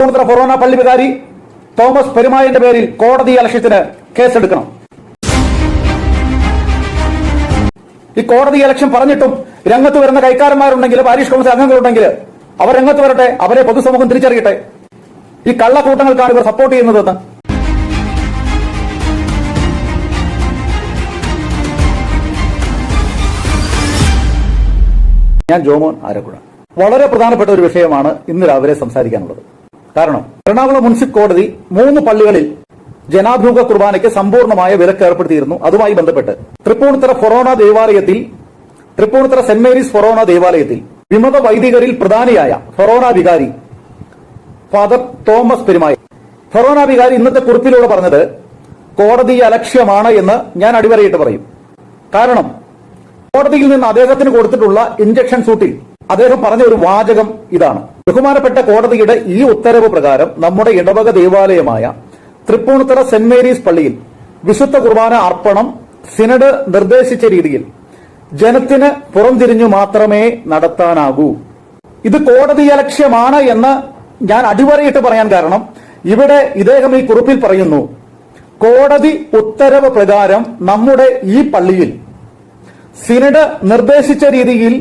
ഫൊറോന പള്ളി വികാരി തോമസ് പെരുമായന്റെ പേരിൽ കോടതി അലക്ഷ്യത്തിന് കേസെടുക്കണം. ഈ കോടതി അലക്ഷ്യം പറഞ്ഞിട്ടും രംഗത്ത് വരുന്ന കൈക്കാരന്മാരുണ്ടെങ്കിൽ പാരീഷ് കൗൺസിൽ അംഗങ്ങളുണ്ടെങ്കിൽ അവർ രംഗത്ത് വരട്ടെ അവരെ പൊതുസമൂഹം തിരിച്ചറിയട്ടെ. ഈ കള്ളക്കൂട്ടങ്ങൾക്കാണ് ഇവർ സപ്പോർട്ട് ചെയ്യുന്നതെന്ന്. ഞാൻ ജോമോൻ ആരക്കുഴ വളരെ പ്രധാനപ്പെട്ട ഒരു വിഷയമാണ് ഇന്ന് രാവിലെ സംസാരിക്കാനുള്ളത്. കാരണം എറണാകുളം മുനിസിപ്പൽ കോടതി മൂന്ന് പള്ളികളിൽ ജനാഭിമുഖ കുർബാനയ്ക്ക് സമ്പൂർണമായ വിലക്ക് ഏർപ്പെടുത്തിയിരുന്നു. അതുമായി ബന്ധപ്പെട്ട് തൃപ്പൂണിത്തറ ഫൊറോണ ദേവാലയത്തിൽ തൃപ്പൂണിത്തറ സെന്റ് മേരീസ് ഫൊറോണ ദേവാലയത്തിൽ വിമത വൈദികരിൽ പ്രധാനിയായ ഫൊറോണ വികാരി ഫാദർ തോമസ് പെരുമായി. ഫൊറോണ വികാരി ഇന്നത്തെ കുറിപ്പിലൂടെ പറഞ്ഞത് കോടതി അലക്ഷ്യമാണ് എന്ന് ഞാൻ അടിവരയിട്ട് പറയും. കാരണം കോടതിയിൽ നിന്ന് അദ്ദേഹത്തിന് കൊടുത്തിട്ടുള്ള ഇഞ്ചക്ഷൻ സൂട്ടിൽ അദ്ദേഹം പറഞ്ഞ ഒരു വാചകം ഇതാണ്. ബഹുമാനപ്പെട്ട കോടതിയുടെ ഈ ഉത്തരവ് പ്രകാരം നമ്മുടെ ഇടവക ദേവാലയമായ തൃപ്പൂണിത്തറ സെന്റ് മേരീസ് പള്ളിയിൽ വിശുദ്ധ കുർബാന അർപ്പണം സിനഡ് നിർദ്ദേശിച്ച രീതിയിൽ ജനത്തിന് പുറംതിരിഞ്ഞു മാത്രമേ നടത്താനാകൂ. ഇത് കോടതി അലക്ഷ്യമാണ് എന്ന് ഞാൻ അടിവരയിട്ട് പറയാൻ കാരണം ഇവിടെ ഇദ്ദേഹം ഈ കുറിപ്പിൽ പറയുന്നു കോടതി ഉത്തരവ് പ്രകാരം നമ്മുടെ ഈ പള്ളിയിൽ സിനഡ് നിർദ്ദേശിച്ച രീതിയിൽ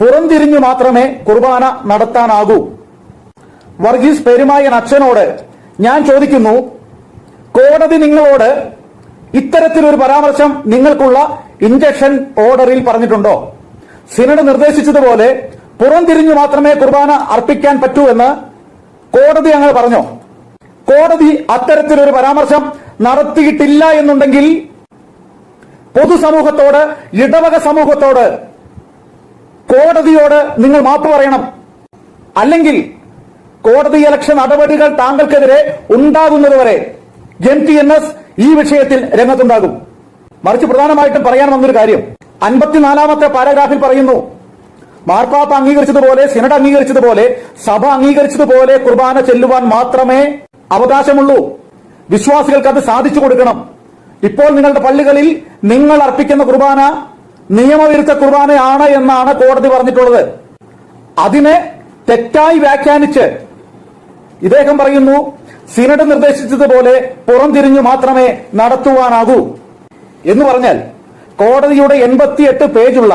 പുറംതിരിഞ്ഞു മാത്രമേ കുർബാന നടത്താനാകൂ. വർഗീസ് പെരുമായൻ അച്ഛനോട് ഞാൻ ചോദിക്കുന്നു കോടതി നിങ്ങളോട് ഇത്തരത്തിലൊരു പരാമർശം നിങ്ങൾക്കുള്ള ഇഞ്ചക്ഷൻ ഓർഡറിൽ പറഞ്ഞിട്ടുണ്ടോ? സിനഡ് നിർദ്ദേശിച്ചതുപോലെ പുറംതിരിഞ്ഞു മാത്രമേ കുർബാന അർപ്പിക്കാൻ പറ്റൂ എന്ന് കോടതി അങ്ങനെ പറഞ്ഞോ? കോടതി അത്തരത്തിലൊരു പരാമർശം നടത്തിയിട്ടില്ല എന്നുണ്ടെങ്കിൽ പൊതുസമൂഹത്തോട് ഇടവക സമൂഹത്തോട് കോടതിയോട് നിങ്ങൾ മാപ്പ് പറയണം. അല്ലെങ്കിൽ കോടതി ഇലക്ഷൻ നടപടികൾ താങ്കൾക്കെതിരെ ഉണ്ടാകുന്നതുവരെ എം ടി എൻ എസ് ഈ വിഷയത്തിൽ രംഗത്തുണ്ടാകും. മറിച്ച് പ്രധാനമായിട്ടും പറയാൻ വന്നൊരു കാര്യം. അൻപത്തിനാലാമത്തെ പാരഗ്രാഫിൽ പറയുന്നു മാർപ്പാപ്പ അംഗീകരിച്ചതുപോലെ സിനഡ് അംഗീകരിച്ചതുപോലെ സഭ അംഗീകരിച്ചതുപോലെ കുർബാന ചെല്ലുവാൻ മാത്രമേ അവകാശമുള്ളൂ. വിശ്വാസികൾക്ക് അത് സാധിച്ചു കൊടുക്കണം. ഇപ്പോൾ നിങ്ങളുടെ പള്ളികളിൽ നിങ്ങൾ അർപ്പിക്കുന്ന കുർബാന നിയമവിരുദ്ധ കുർബാനയാണ് എന്നാണ് കോടതി പറഞ്ഞിട്ടുള്ളത്. അതിനെ തെറ്റായി വ്യാഖ്യാനിച്ച് ഇദ്ദേഹം പറയുന്നു സിനഡ് നിർദ്ദേശിച്ചതുപോലെ പുറംതിരിഞ്ഞു മാത്രമേ നടത്തുവാനാകൂ. എന്ന് പറഞ്ഞാൽ കോടതിയുടെ എൺപത്തിയെട്ട് പേജുള്ള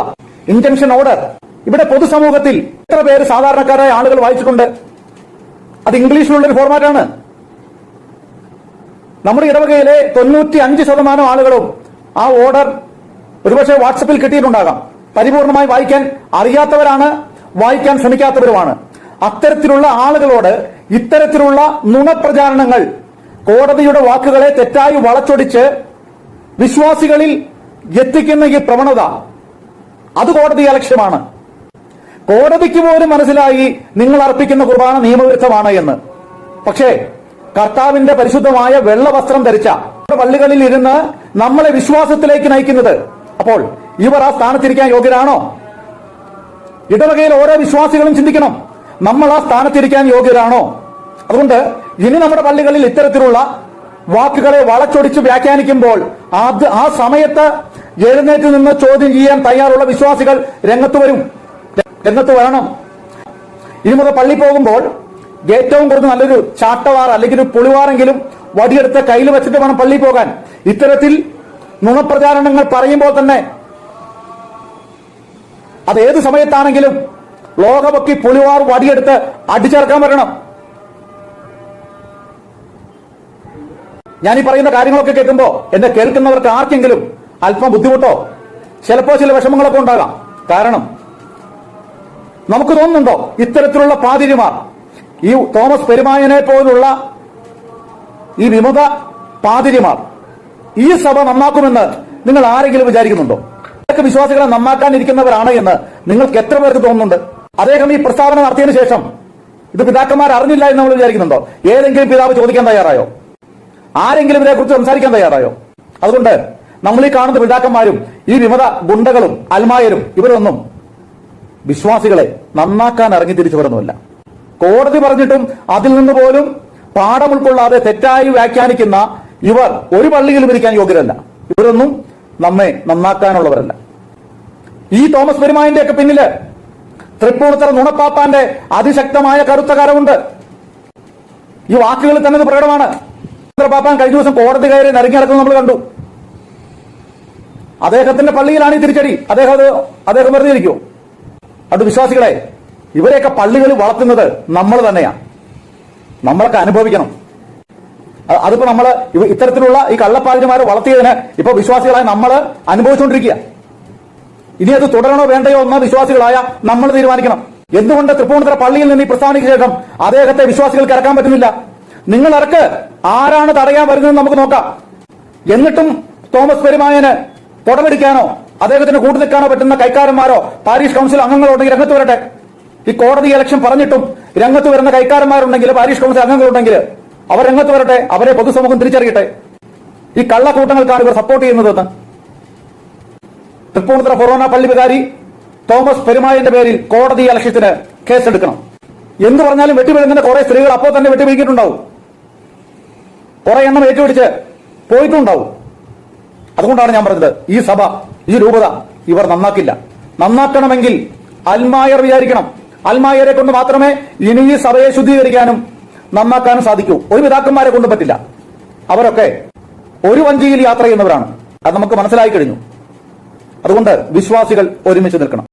ഇന്റൻഷൻ ഓർഡർ ഇവിടെ പൊതുസമൂഹത്തിൽ എത്ര പേര് സാധാരണക്കാരായ ആളുകൾ വായിച്ചിട്ടുണ്ട്? അത് ഇംഗ്ലീഷിലുള്ള ഒരു ഫോർമാറ്റാണ്. നമ്മുടെ ഇടവകയിലെ തൊണ്ണൂറ്റി അഞ്ച് ശതമാനം ആളുകളും ആ ഓർഡർ ഒരുപക്ഷെ വാട്സപ്പിൽ കിട്ടിയിട്ടുണ്ടാകാം. പരിപൂർണമായി വായിക്കാൻ അറിയാത്തവരാണ് വായിക്കാൻ ശ്രമിക്കാത്തവരുമാണ്. അത്തരത്തിലുള്ള ആളുകളോട് ഇത്തരത്തിലുള്ള നുണപ്രചാരണങ്ങൾ കോടതിയുടെ വാക്കുകളെ തെറ്റായി വളച്ചൊടിച്ച് വിശ്വാസികളിൽ എത്തിക്കുന്ന ഈ പ്രവണത അത് കോടതി അലക്ഷ്യമാണ് കോടതിക്ക് പോലും മനസ്സിലായി നിങ്ങൾ അർപ്പിക്കുന്ന കുർബാന നിയമവിരുദ്ധമാണ് എന്ന്. പക്ഷേ കർത്താവിന്റെ പരിശുദ്ധമായ വെള്ള വസ്ത്രം ധരിച്ച പള്ളികളിൽ ഇരുന്ന് നമ്മളെ വിശ്വാസത്തിലേക്ക് നയിക്കുന്നത് അപ്പോൾ ഇവർ ആ സ്ഥാനത്തിരിക്കാൻ യോഗ്യരാണോ? ഇടവകയിൽ ഓരോ വിശ്വാസികളും ചിന്തിക്കണം. നമ്മൾ ആ സ്ഥാനത്തിരിക്കാൻ യോഗ്യരാണോ? അതുകൊണ്ട് ഇനി നമ്മുടെ പള്ളികളിൽ ഇത്തരത്തിലുള്ള വാക്കുകളെ വളച്ചൊടിച്ച് വ്യാഖ്യാനിക്കുമ്പോൾ അത് ആ സമയത്ത് എഴുന്നേറ്റ് നിന്ന് ചോദ്യം ചെയ്യാൻ തയ്യാറുള്ള വിശ്വാസികൾ രംഗത്ത് വരും. രംഗത്ത് വരണം. ഇനി മുതൽ പള്ളി പോകുമ്പോൾ ഏറ്റവും കുറഞ്ഞ നല്ലൊരു ചാട്ടവാർ അല്ലെങ്കിൽ ഒരു പുളിവാറെങ്കിലും വടിയെടുത്ത് കയ്യിൽ വെച്ചിട്ട് വേണം പള്ളി പോകാൻ. ഇത്തരത്തിൽ നുണപ്രചാരണങ്ങൾ പറയുമ്പോൾ തന്നെ അത് ഏത് സമയത്താണെങ്കിലും ലോകമൊക്കെ പുലിവാർ വടിയെടുത്ത് അടിച്ചേർക്കാൻ വരണം. ഞാൻ ഈ പറയുന്ന കാര്യങ്ങളൊക്കെ കേൾക്കുമ്പോൾ എന്നെ കേൾക്കുന്നവർക്ക് ആർക്കെങ്കിലും അല്പം ബുദ്ധിമുട്ടോ ചിലപ്പോ ചില വിഷമങ്ങളൊക്കെ ഉണ്ടാകാം. കാരണം നമുക്ക് തോന്നുന്നുണ്ടോ ഇത്തരത്തിലുള്ള പാതിരിമാർ? ഈ തോമസ് പെരുമായനെ പോലുള്ള ഈ വിമത പാതിരിമാർ ഈ സഭ നന്നാക്കുമെന്ന് നിങ്ങൾ ആരെങ്കിലും വിചാരിക്കുന്നുണ്ടോ? വിശ്വാസികളെ നന്നാക്കാനിരിക്കുന്നവരാണ് എന്ന് നിങ്ങൾക്ക് എത്ര പേർക്ക് തോന്നുന്നുണ്ട്? അദ്ദേഹം ഈ പ്രസ്താവന നടത്തിയതിനു ശേഷം ഇത് പിതാക്കന്മാർ അറിഞ്ഞില്ല എന്ന് നമ്മൾ വിചാരിക്കുന്നുണ്ടോ? ഏതെങ്കിലും പിതാവ് ചോദിക്കാൻ തയ്യാറായോ? ആരെങ്കിലും ഇതിനെക്കുറിച്ച് സംസാരിക്കാൻ തയ്യാറായോ? അതുകൊണ്ട് നമ്മൾ ഈ കാണുന്ന പിതാക്കന്മാരും ഈ വിമത ഗുണ്ടകളും അൽമായരും ഇവരൊന്നും വിശ്വാസികളെ നന്നാക്കാൻ ഇറങ്ങി തിരിച്ചവരൊന്നുമല്ല. കോടതി പറഞ്ഞിട്ടും അതിൽ നിന്ന് പോലും പാഠം ഉൾക്കൊള്ളാതെ തെറ്റായി വ്യാഖ്യാനിക്കുന്ന ഇവർ ഒരു പള്ളിയിലും ഇരിക്കാൻ യോഗ്യരല്ല. ഇവരൊന്നും നമ്മെ നന്നാക്കാനുള്ളവരല്ല. ഈ തോമസ് പെരുമാന്റെ ഒക്കെ പിന്നിൽ തൃപ്പൂണിത്തറ നുണപ്പാപ്പാന്റെ അതിശക്തമായ കറുത്ത കരമുണ്ട് ഈ വാക്കുകളിൽ തന്നെ പ്രകടമാണ്. പാപ്പാൻ കഴിഞ്ഞ ദിവസം കോടതി കയറി നിരങ്ങി നടക്കുന്നത് നമ്മൾ കണ്ടു. അദ്ദേഹത്തിന്റെ പള്ളിയിലാണ് ഈ തിരിച്ചടി. അദ്ദേഹം അദ്ദേഹം വെറുതെ അത് വിശ്വാസികളെ ഇവരെയൊക്കെ പള്ളികൾ വളർത്തുന്നത് നമ്മൾ തന്നെയാണ് നമ്മളൊക്കെ അനുഭവിക്കണം. അതിപ്പോ നമ്മൾ ഇത്തരത്തിലുള്ള ഈ കള്ളപ്പാലന്മാരെ വളർത്തിയതിന് ഇപ്പൊ വിശ്വാസികളായ നമ്മൾ അനുഭവിച്ചുകൊണ്ടിരിക്കുക ഇനി അത് തുടരണോ വേണ്ടയോ എന്ന വിശ്വാസികളായ നമ്മൾ തീരുമാനിക്കണം. എന്തുകൊണ്ട് തൃപ്പൂണിത്തുറ പള്ളിയിൽ നിന്ന് ഈ പ്രസ്താവനയ്ക്ക് ശേഷം അദ്ദേഹത്തെ വിശ്വാസികൾക്ക് ഇറക്കാൻ പറ്റുന്നില്ല? നിങ്ങൾ ഇറക്ക്. ആരാണ് തടയാൻ വരുന്നത് നമുക്ക് നോക്കാം. എന്നിട്ടും തോമസ് പെരുമായന് പുടമെടുക്കാനോ അദ്ദേഹത്തിന് കൂട്ടു നിൽക്കാനോ പറ്റുന്ന കൈക്കാരന്മാരോ പാരീഷ് കൗൺസിൽ അംഗങ്ങളോ ഉണ്ടെങ്കിൽ രംഗത്ത് വരട്ടെ. ഈ കോടതി ഇലക്ഷൻ പറഞ്ഞിട്ടും രംഗത്ത് വരുന്ന കൈക്കാരന്മാരുണ്ടെങ്കിൽ പാരീഷ് കൗൺസിൽ അംഗങ്ങളുണ്ടെങ്കിൽ അവർ രംഗത്ത് വരട്ടെ? അവരെ പൊതുസമൂഹം തിരിച്ചറിയട്ടെ. ഈ കള്ളക്കൂട്ടങ്ങൾക്കാണ് ഇവർ സപ്പോർട്ട് ചെയ്യുന്നതെന്ന്. തൃപ്പൂണിത്തുറ ഫൊറോന പള്ളി വികാരി തോമസ് പെരുമായന്റെ പേരിൽ കോടതി അലക്ഷ്യത്തിന് കേസെടുക്കണം. എന്ത് പറഞ്ഞാലും വെട്ടിവീഴുന്ന കുറെ സ്ത്രീകൾ അപ്പോൾ തന്നെ വെട്ടിപിഴിക്കിട്ടുണ്ടാവും കുറെ എണ്ണം ഏറ്റുപിടിച്ച് പോയിട്ടുണ്ടാവും. അതുകൊണ്ടാണ് ഞാൻ പറഞ്ഞത് ഈ സഭ ഈ രൂപത ഇവർ നന്നാക്കില്ല. നന്നാക്കണമെങ്കിൽ അൽമായർ വിചാരിക്കണം. അൽമായരെ കൊണ്ട് മാത്രമേ ഇനി ഈ സഭയെ ശുദ്ധീകരിക്കാനും നന്നാക്കാനും സാധിക്കൂ. ഒരു പിതാക്കന്മാരെ കൊണ്ട് പറ്റില്ല. അവരൊക്കെ ഒരു വഞ്ചിയിൽ യാത്ര ചെയ്യുന്നവരാണ്. അത് നമുക്ക് മനസ്സിലായി കഴിഞ്ഞു. അതുകൊണ്ട് വിശ്വാസികൾ ഒരുമിച്ച് നിൽക്കണം.